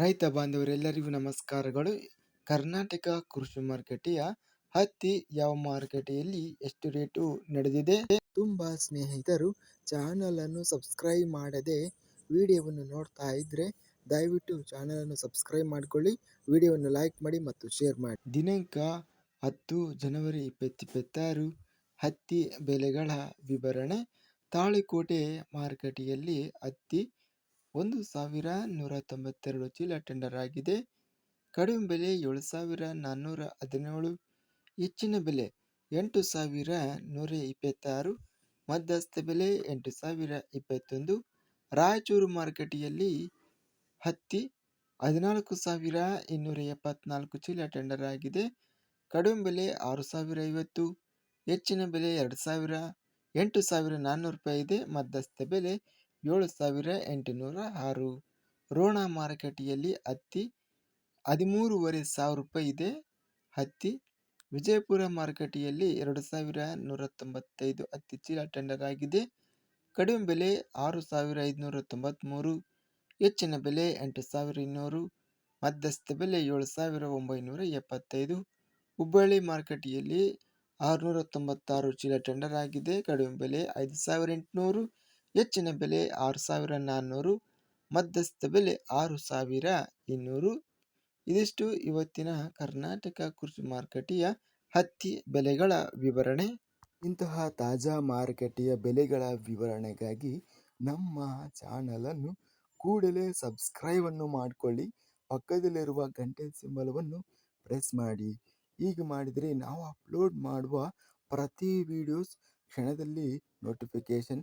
ರೈತ ಬಾಂಧವರೆಲ್ಲರಿಗೂ ನಮಸ್ಕಾರಗಳು. ಕರ್ನಾಟಕ ಕೃಷಿ ಮಾರುಕಟ್ಟೆಯ ಹತ್ತಿ ಯಾವ ಮಾರುಕಟ್ಟೆಯಲ್ಲಿ ಎಷ್ಟು ರೇಟು ನಡೆದಿದೆ? ತುಂಬ ಸ್ನೇಹಿತರು ಚಾನಲನ್ನು ಸಬ್ಸ್ಕ್ರೈಬ್ ಮಾಡದೆ ವಿಡಿಯೋವನ್ನು ನೋಡ್ತಾ ಇದ್ರೆ ದಯವಿಟ್ಟು ಚಾನಲನ್ನು ಸಬ್ಸ್ಕ್ರೈಬ್ ಮಾಡಿಕೊಳ್ಳಿ. ವಿಡಿಯೋವನ್ನು ಲೈಕ್ ಮಾಡಿ ಮತ್ತು ಶೇರ್ ಮಾಡಿ. ದಿನಾಂಕ ಹತ್ತು ಜನವರಿ ಇಪ್ಪತ್ತಿಪ್ಪತ್ತಾರು. ಹತ್ತಿ ಬೆಲೆಗಳ ವಿವರಣೆ. ತಾಳಿಕೋಟೆ ಮಾರುಕಟ್ಟೆಯಲ್ಲಿ ಹತ್ತಿ ಒಂದು ಸಾವಿರ ನೂರ ತೊಂಬತ್ತೆರಡು ಚೀಲ ಟೆಂಡರ್ ಆಗಿದೆ. ಕಡಿಮೆ ಬೆಲೆ ಏಳು ಸಾವಿರ ನಾನ್ನೂರ ಹದಿನೇಳು, ಹೆಚ್ಚಿನ ಬೆಲೆ ಎಂಟು ಸಾವಿರ ನೂರ ಇಪ್ಪತ್ತಾರು, ಮಧ್ಯಸ್ಥ ಬೆಲೆ ಎಂಟು ಸಾವಿರ ಇಪ್ಪತ್ತೊಂದು, ರಾಯಚೂರು ಮಾರುಕಟ್ಟೆಯಲ್ಲಿ ಹತ್ತಿ ಹದಿನಾಲ್ಕು ಸಾವಿರ ಇನ್ನೂರ ಎಪ್ಪತ್ನಾಲ್ಕು ಚೀಲ ಟೆಂಡರ್ ಆಗಿದೆ. ಕಡಿಮೆ ಬೆಲೆ ಆರು ಸಾವಿರ ಐವತ್ತು, ಹೆಚ್ಚಿನ ಬೆಲೆ ಎರಡು ಸಾವಿರ, ಎಂಟು ಸಾವಿರ ನಾನ್ನೂರು ರೂಪಾಯಿ ಇದೆ. ಮಧ್ಯಸ್ಥ ಬೆಲೆ ಏಳು ಸಾವಿರ ಎಂಟುನೂರ ಆರು. ರೋಣ ಮಾರುಕಟ್ಟೆಯಲ್ಲಿ ಹತ್ತಿ ಹದಿಮೂರುವರೆ ಸಾವಿರ ರೂಪಾಯಿ ಇದೆ. ಹತ್ತಿ ವಿಜಯಪುರ ಮಾರುಕಟ್ಟೆಯಲ್ಲಿ ಎರಡು ಸಾವಿರ ನೂರ ತೊಂಬತ್ತೈದು ಹತ್ತಿ ಚೀಲ ಟೆಂಡರ್ ಆಗಿದೆ. ಕಡಿಮೆ ಬೆಲೆ ಆರು ಸಾವಿರ ಐದುನೂರ ತೊಂಬತ್ತ್ಮೂರು ಹೆಚ್ಚಿನ ಬೆಲೆ ಎಂಟು ಸಾವಿರ ಇನ್ನೂರು. ಮಧ್ಯಸ್ಥ ಬೆಲೆ ಏಳು ಸಾವಿರ ಒಂಬೈನೂರ ಎಪ್ಪತ್ತೈದು. ಹುಬ್ಬಳ್ಳಿ ಮಾರುಕಟ್ಟೆಯಲ್ಲಿ ಆರುನೂರ ತೊಂಬತ್ತಾರು ಚೀಲ ಟೆಂಡರ್ ಆಗಿದೆ. ಕಡಿಮೆ ಬೆಲೆ ಐದು ಸಾವಿರ ಎಂಟುನೂರು. ಹೆಚ್ಚಿನ ಬೆಲೆ ಆರು ಸಾವಿರ ನಾನ್ನೂರು ಮಧ್ಯಸ್ಥ ಬೆಲೆ ಆರು ಸಾವಿರ ಇನ್ನೂರು ಇದಿಷ್ಟು ಇವತ್ತಿನ ಕರ್ನಾಟಕ ಕೃಷಿ ಮಾರುಕಟ್ಟೆಯ ಹತ್ತಿ ಬೆಲೆಗಳ ವಿವರಣೆ. ಇಂತಹ ತಾಜಾ ಮಾರುಕಟ್ಟೆಯ ಬೆಲೆಗಳ ವಿವರಣೆಗಾಗಿ ನಮ್ಮ ಚಾನಲನ್ನು ಕೂಡಲೇ ಸಬ್ಸ್ಕ್ರೈಬನ್ನು ಮಾಡಿಕೊಳ್ಳಿ. ಪಕ್ಕದಲ್ಲಿರುವ ಗಂಟೆ ಸಿಂಬಲವನ್ನು ಪ್ರೆಸ್ ಮಾಡಿ. ಹೀಗೆ ಮಾಡಿದರೆ ನಾವು ಅಪ್ಲೋಡ್ ಮಾಡುವ ಪ್ರತಿ ವಿಡಿಯೋಸ್ ಕ್ಷಣದಲ್ಲಿ ನೋಟಿಫಿಕೇಷನ್